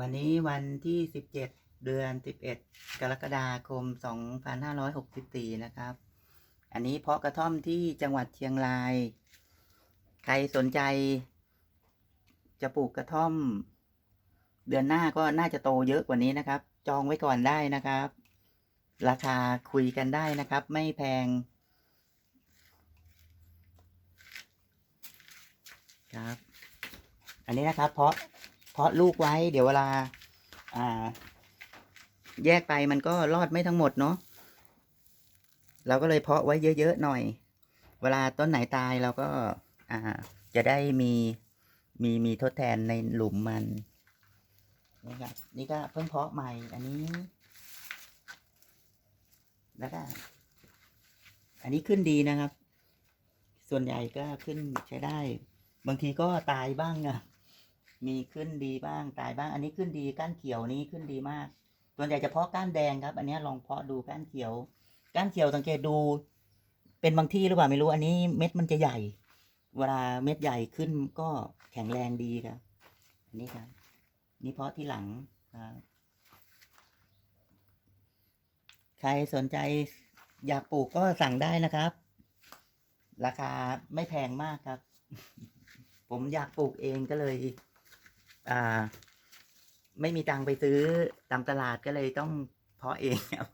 วันนี้วันที่ 17 เดือน 11 กรกฎาคม 2564 นะครับ อันนี้เพาะกระท่อมที่จังหวัดเชียงราย ใครสนใจ จะปลูกกระท่อม เดือนหน้าก็น่าจะโตเยอะกว่านี้นะครับ จองไว้ก่อนได้นะครับ ราคาคุยกันได้นะครับ ไม่แพง ครับ อันนี้นะครับเพาะ เพาะลูกไว้ เดี๋ยวเวลา อ่า แยกไปมันก็รอดไม่ทั้งหมดเนาะเราก็เลยเพาะไว้เยอะๆหน่อย เวลาต้นไหนตายเราก็ อ่า จะได้มีมีมีทดแทนในหลุมมันนี่ครับนี่ก็เพิ่งเพาะใหม่ อันนี้ แล้วก็ อันนี้ขึ้นดีนะครับ ส่วนใหญ่ก็ขึ้นใช้ได้ บางทีก็ตายบ้างอะ มีขึ้นดีบ้างตายบ้าง อันนี้ขึ้นดีก้านเขียวนี้ขึ้นดีมากส่วนใหญ่จะเพาะก้านแดงครับ อันนี้ลองเพาะดูก้านเขียว ก้านเขียวสังเกตดู เป็นบางที่หรือเปล่าไม่รู้ อันนี้เม็ดมันจะใหญ่ เวลาเม็ดใหญ่ขึ้นก็แข็งแรงดีครับ อันนี้ครับ นี่เพาะที่หลังครับใครสนใจอยากปลูกก็สั่งได้นะครับ ราคาไม่แพงมากครับ ผมอยากปลูกเองก็เลย อ่า ไม่มีตังไปซื้อตามตลาดก็เลยต้องเพาะเองครับ